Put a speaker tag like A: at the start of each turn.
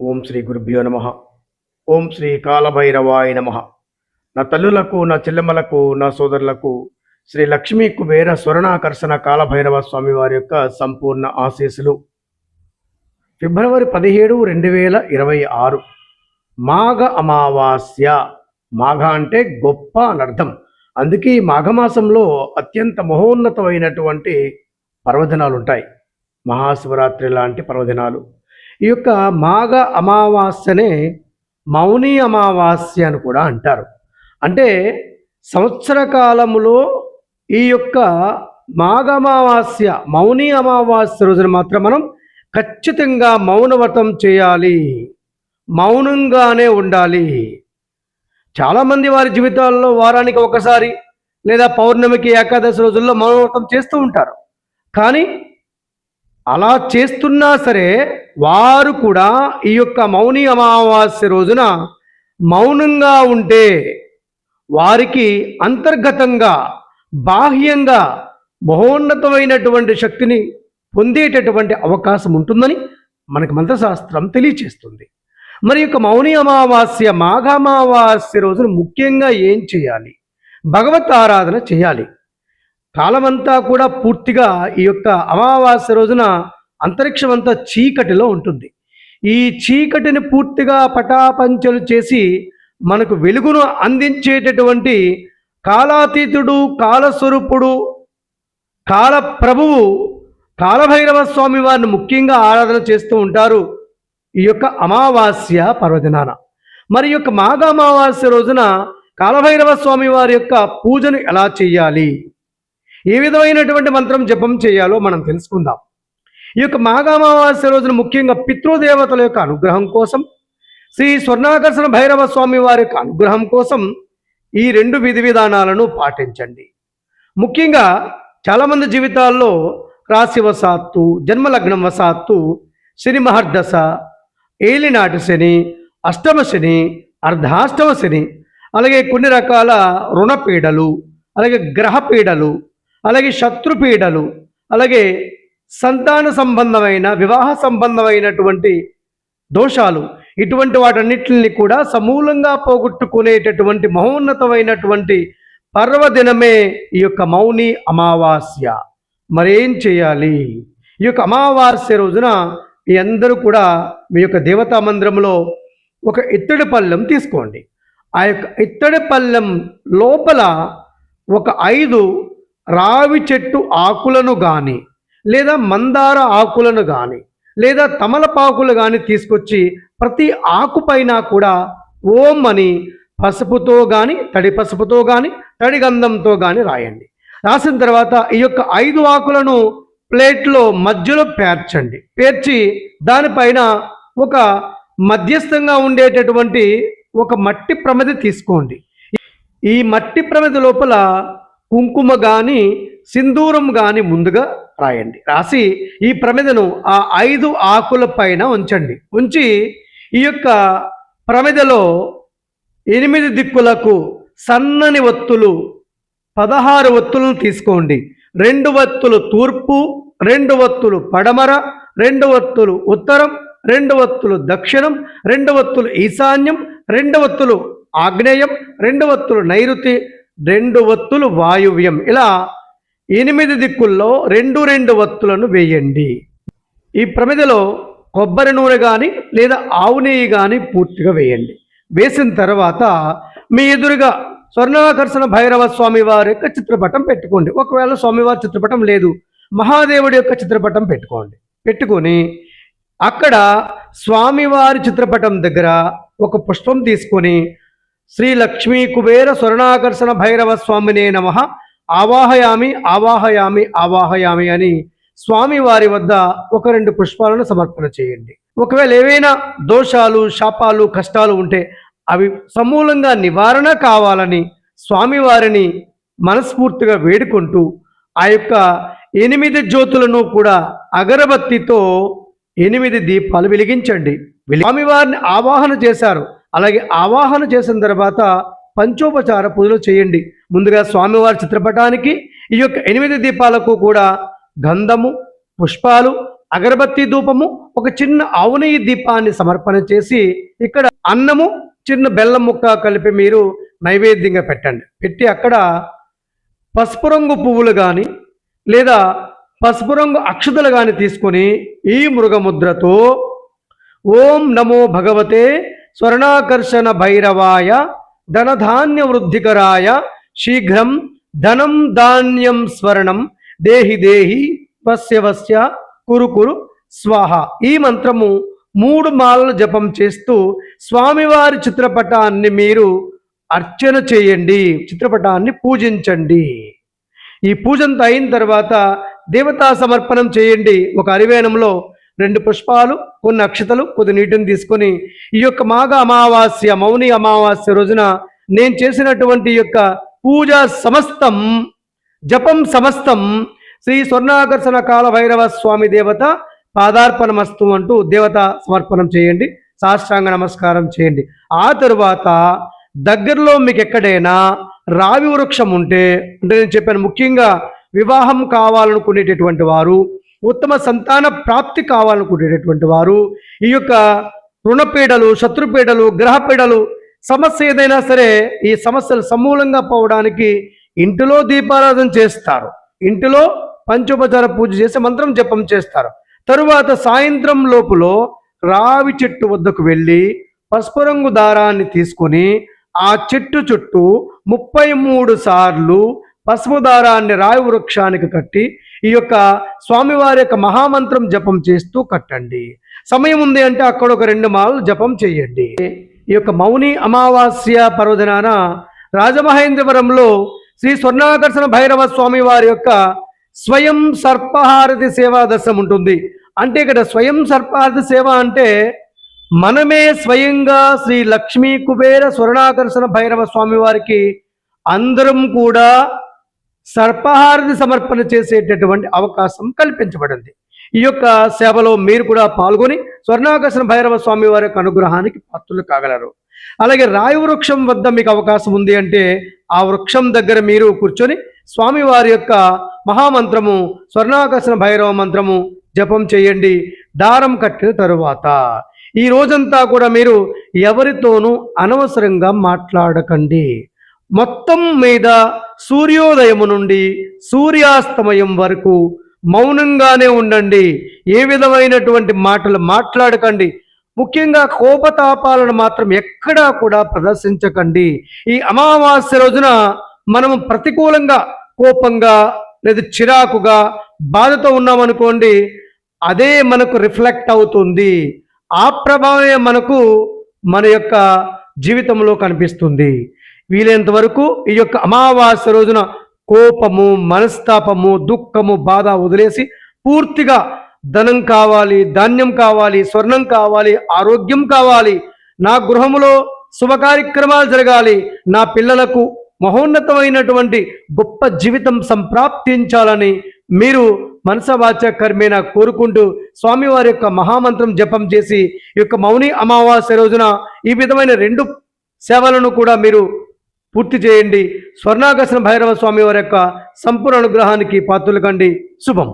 A: ఓం శ్రీ గురుభ్యో నమ. ఓం శ్రీ కాలభైరవాయ నమ. నా తల్లులకు నా చెల్లెమ్మలకు నా సోదరులకు శ్రీ లక్ష్మీ కుబేర స్వర్ణాకర్షణ కాలభైరవ స్వామి వారి యొక్క సంపూర్ణ ఆశీస్సులు. ఫిబ్రవరి పదిహేడు రెండు వేల ఇరవై ఆరు. మాఘ అమావాస్య. మాఘ అంటే గొప్ప అని అర్థం అందుకే ఈ మాఘమాసంలో అత్యంత మహోన్నతమైనటువంటి పర్వదినాలు ఉంటాయి మహాశివరాత్రి లాంటి పర్వదినాలు. ఈ యొక్క మాఘ అమావాస్యనే మౌని అమావాస్య అని కూడా అంటారు. అంటే సంవత్సర కాలములో ఈ యొక్క మాఘ అమావాస్య మౌని అమావాస్య రోజున మాత్రం మనం ఖచ్చితంగా మౌనవ్రతం చేయాలి. మౌనంగానే ఉండాలి. చాలామంది వారి జీవితాల్లో వారానికి ఒకసారి లేదా పౌర్ణమికి ఏకాదశి రోజుల్లో మౌనవ్రతం చేస్తూ ఉంటారు. కానీ అలా చేస్తున్నా సరే వారు కూడా ఈ యొక్క మౌని అమావాస్య రోజున మౌనంగా ఉంటే వారికి అంతర్గతంగా బాహ్యంగా మహోన్నతమైనటువంటి శక్తిని పొందేటటువంటి అవకాశం ఉంటుందని మనకు మంత్రశాస్త్రం తెలియచేస్తుంది. మరి యొక్క మౌని అమావాస్య మాఘ అమావాస్య రోజున ముఖ్యంగా ఏం చేయాలి? భగవత్ ఆరాధన చేయాలి. కాలమంతా కూడా పూర్తిగా ఈ యొక్క అమావాస్య రోజున అంతరిక్షం అంతా చీకటిలో ఉంటుంది. ఈ చీకటిని పూర్తిగా పటాపంచలు చేసి మనకు వెలుగును అందించేటటువంటి కాలాతీతుడు కాలస్వరూపుడు కాల ప్రభువు కాలభైరవ స్వామి వారిని ముఖ్యంగా ఆరాధన చేస్తూ ఉంటారు ఈ యొక్క అమావాస్య పర్వదినాన. మరి యొక్క మాఘ అమావాస్య రోజున కాలభైరవ స్వామి వారి యొక్క పూజను ఎలా చేయాలి? ఏ విధమైనటువంటి మంత్రం జపం చేయాలో మనం తెలుసుకుందాం. ఈ యొక్క మాఘామావాస్య రోజున ముఖ్యంగా పితృదేవతల యొక్క అనుగ్రహం కోసం శ్రీ స్వర్ణాకర్షణ భైరవ స్వామి వారి యొక్క అనుగ్రహం కోసం ఈ రెండు విధి విధానాలను పాటించండి. ముఖ్యంగా చాలామంది జీవితాల్లో రాశి వసాత్తు జన్మలగ్నం వశాత్తు శని మహర్దశ ఏలినాటి శని అష్టమ శని అర్ధాష్టమ శని అలాగే కొన్ని రకాల రుణపీడలు అలాగే గ్రహపీడలు అలాగే శత్రుపీడలు అలాగే సంతాన సంబంధమైన వివాహ సంబంధమైనటువంటి దోషాలు ఇటువంటి వాటన్నిటిని కూడా సమూలంగా పోగొట్టుకునేటటువంటి మహోన్నతమైనటువంటి పర్వదినమే ఈ యొక్క మౌని అమావాస్య. మరేం చేయాలి? ఈ యొక్క అమావాస్య రోజున మీ అందరూ కూడా మీ యొక్క దేవతా మందిరంలో ఒక ఇత్తడి పళ్ళెం తీసుకోండి. ఆ యొక్క ఇత్తడి పళ్ళెం లోపల ఒక ఐదు రావి చెట్టు ఆకులను కానీ లేదా మందార ఆకులను కానీ లేదా తమలపాకులు కానీ తీసుకొచ్చి ప్రతి ఆకుపైన కూడా ఓం అని పసుపుతో కానీ తడి పసుపుతో కానీ తడి గంధంతో కానీ రాయండి. రాసిన తర్వాత ఈ యొక్క ఐదు ఆకులను ప్లేట్లో మధ్యలో పేర్చండి. పేర్చి దానిపైన ఒక మధ్యస్థంగా ఉండేటటువంటి ఒక మట్టి ప్రమిది తీసుకోండి. ఈ మట్టి ప్రమిది లోపల కుంకుమ కానీ సింధూరం కానీ ముందుగా రాయండి. రాసి ఈ ప్రమిదను ఆ ఐదు ఆకుల పైన ఉంచండి. ఉంచి ఈ యొక్క ప్రమిదలో ఎనిమిది దిక్కులకు సన్నని ఒత్తులు పదహారు ఒత్తులను తీసుకోండి. రెండు ఒత్తులు తూర్పు రెండు ఒత్తులు పడమర రెండు ఒత్తులు ఉత్తరం రెండు ఒత్తులు దక్షిణం రెండు ఒత్తులు ఈశాన్యం రెండు ఒత్తులు ఆగ్నేయం రెండు ఒత్తులు నైరుతి రెండు ఒత్తులు వాయువ్యం. ఇలా ఎనిమిది దిక్కుల్లో రెండు రెండు ఒత్తులను వేయండి. ఈ ప్రమిదలో కొబ్బరి నూనె కానీ లేదా ఆవు నెయ్యి కానీ పూర్తిగా వేయండి. వేసిన తర్వాత మీ ఎదురుగా స్వర్ణాకర్షణ భైరవ స్వామివారి యొక్క చిత్రపటం పెట్టుకోండి. ఒకవేళ స్వామివారి చిత్రపటం లేదు మహాదేవుడి యొక్క చిత్రపటం పెట్టుకోండి. పెట్టుకొని అక్కడ స్వామివారి చిత్రపటం దగ్గర ఒక పుష్పం తీసుకొని శ్రీ లక్ష్మీ కుబేర స్వర్ణాకర్షణ భైరవ స్వామినే నమ. ఆవాహయామి ఆవాహయామి ఆవాహయామి అని స్వామి వారి వద్ద ఒక రెండు పుష్పాలను సమర్పణ చేయండి. ఒకవేళ ఏవైనా దోషాలు శాపాలు కష్టాలు ఉంటే అవి సమూలంగా నివారణ కావాలని స్వామివారిని మనస్ఫూర్తిగా వేడుకుంటూ ఆ యొక్క ఎనిమిది జ్యోతులను కూడా అగరబత్తితో ఎనిమిది దీపాలు వెలిగించండి. స్వామివారిని ఆవాహన చేశారు. అలాగే ఆవాహన చేసిన తర్వాత పంచోపచార పూజలు చేయండి. ముందుగా స్వామివారి చిత్రపటానికి ఈ యొక్క ఎనిమిది దీపాలకు కూడా గంధము పుష్పాలు
B: అగరబత్తి ధూపము ఒక చిన్న ఆవు దీపాన్ని సమర్పణ చేసి ఇక్కడ అన్నము చిన్న బెల్లం ముక్క కలిపి మీరు నైవేద్యంగా పెట్టండి. పెట్టి అక్కడ పసుపు రంగు పువ్వులు కానీ లేదా పసుపు రంగు అక్షతలు కానీ తీసుకొని ఈ మృగముద్రతో ఓం నమో భగవతే స్వర్ణాకర్షణ భైరవాయ ధనధాన్య వృద్ధికరాయ శీఘ్రం ధనం ధాన్యం స్వర్ణం దేహి దేహి వస్య వస్య కురు కురు స్వాహ. ఈ మంత్రము మూడు మాలలు జపం చేస్తూ స్వామివారి చిత్రపటాన్ని మీరు అర్చన చేయండి చిత్రపటాన్ని పూజించండి. ఈ పూజంతా అయిన తర్వాత దేవతా సమర్పణం చేయండి. ఒక అరివేణంలో రెండు పుష్పాలు కొన్ని అక్షతలు కొద్ది నీటిని తీసుకొని ఈ యొక్క మాఘ అమావాస్య మౌని అమావాస్య రోజున నేను చేసినటువంటి ఈ యొక్క పూజ సమస్తం జపం సమస్తం శ్రీ స్వర్ణాకర్షణ కాల భైరవ స్వామి దేవత పాదార్పణమస్తు అంటూ దేవత సమర్పణం చేయండి సాష్టాంగ నమస్కారం చేయండి. ఆ తరువాత దగ్గరలో మీకు ఎక్కడైనా రావి వృక్షం ఉంటే అంటే నేను చెప్పాను ముఖ్యంగా వివాహం కావాలనుకునేటటువంటి వారు ఉత్తమ సంతాన ప్రాప్తి కావాలనుకునేటటువంటి వారు ఈ యొక్క రుణపీడలు శత్రుపీడలు గ్రహపీడలు సమస్య ఏదైనా సరే ఈ సమస్యలు సమూలంగా పోవడానికి ఇంటిలో దీపారాధన చేస్తారు. ఇంటిలో పంచోపచార పూజ చేసి మంత్రం జపం చేస్తారు. తరువాత సాయంత్రం లోపులో రావి చెట్టు వద్దకు వెళ్ళి పసుపు రంగు దారాన్ని తీసుకొని ఆ చెట్టు చుట్టూ ముప్పై మూడు సార్లు పసుపు దారాన్ని రావి వృక్షానికి కట్టి ఈ యొక్క స్వామివారి యొక్క మహామంత్రం జపం చేస్తూ కట్టండి. సమయం ఉంది అంటే అక్కడ ఒక రెండు మాలలు జపం చేయండి. ఈ యొక్క మౌని అమావాస్య పర్వదినాన రాజమహేంద్రవరంలో శ్రీ స్వర్ణాకర్షణ భైరవ స్వామి వారి యొక్క స్వయం సర్పహారతి సేవా దర్శనం ఉంటుంది. అంటే ఇక్కడ స్వయం సర్పహారతి సేవ అంటే మనమే స్వయంగా శ్రీ లక్ష్మీ కుబేర స్వర్ణాకర్షణ భైరవ స్వామి వారికి అందరం కూడా సర్పహారతి సమర్పణ చేసేటటువంటి అవకాశం కల్పించబడింది. ఈ యొక్క సేవలో మీరు కూడా పాల్గొని స్వర్ణాకర్షణ భైరవ స్వామి వారి యొక్క అనుగ్రహానికి పాత్రలు కాగలరు. అలాగే రాయి వృక్షం వద్ద మీకు అవకాశం ఉంది అంటే ఆ వృక్షం దగ్గర మీరు కూర్చొని స్వామి వారి యొక్క మహామంత్రము స్వర్ణాకర్షణ భైరవ మంత్రము జపం చేయండి. దారం కట్టిన తరువాత ఈ రోజంతా కూడా మీరు ఎవరితోనూ అనవసరంగా మాట్లాడకండి. మొత్తం మీద సూర్యోదయము నుండి సూర్యాస్తమయం వరకు మౌనంగానే ఉండండి. ఏ విధమైనటువంటి మాటలు మాట్లాడకండి. ముఖ్యంగా కోపతాపాలను మాత్రం ఎక్కడా కూడా ప్రదర్శించకండి. ఈ అమావాస్య రోజున మనము ప్రతికూలంగా కోపంగా లేదా చిరాకుగా బాధతో ఉన్నామనుకోండి అదే మనకు రిఫ్లెక్ట్ అవుతుంది. ఆ ప్రభావమే మనకు మన యొక్క జీవితంలో కనిపిస్తుంది. వీలైనంత వరకు ఈ యొక్క అమావాస్య రోజున కోపము మనస్తాపము దుఃఖము బాధ వదిలేసి పూర్తిగా ధనం కావాలి ధాన్యం కావాలి స్వర్ణం కావాలి ఆరోగ్యం కావాలి. నా గృహములో శుభ కార్యక్రమాలు జరగాలి. నా పిల్లలకు మహోన్నతమైనటువంటి గొప్ప జీవితం సంప్రాప్తించాలని మీరు మనసవాచ కర్మేణ కోరుకుంటూ స్వామివారి యొక్క మహామంత్రం జపం చేసి ఈ యొక్క మౌని అమావాస్య రోజున ఈ విధమైన రెండు సేవలను కూడా మీరు పూర్తి చేయండి. స్వర్ణాకర్షణ భైరవ స్వామి వారి యొక్క సంపూర్ణ అనుగ్రహానికి పాత్రలు కండి. శుభం.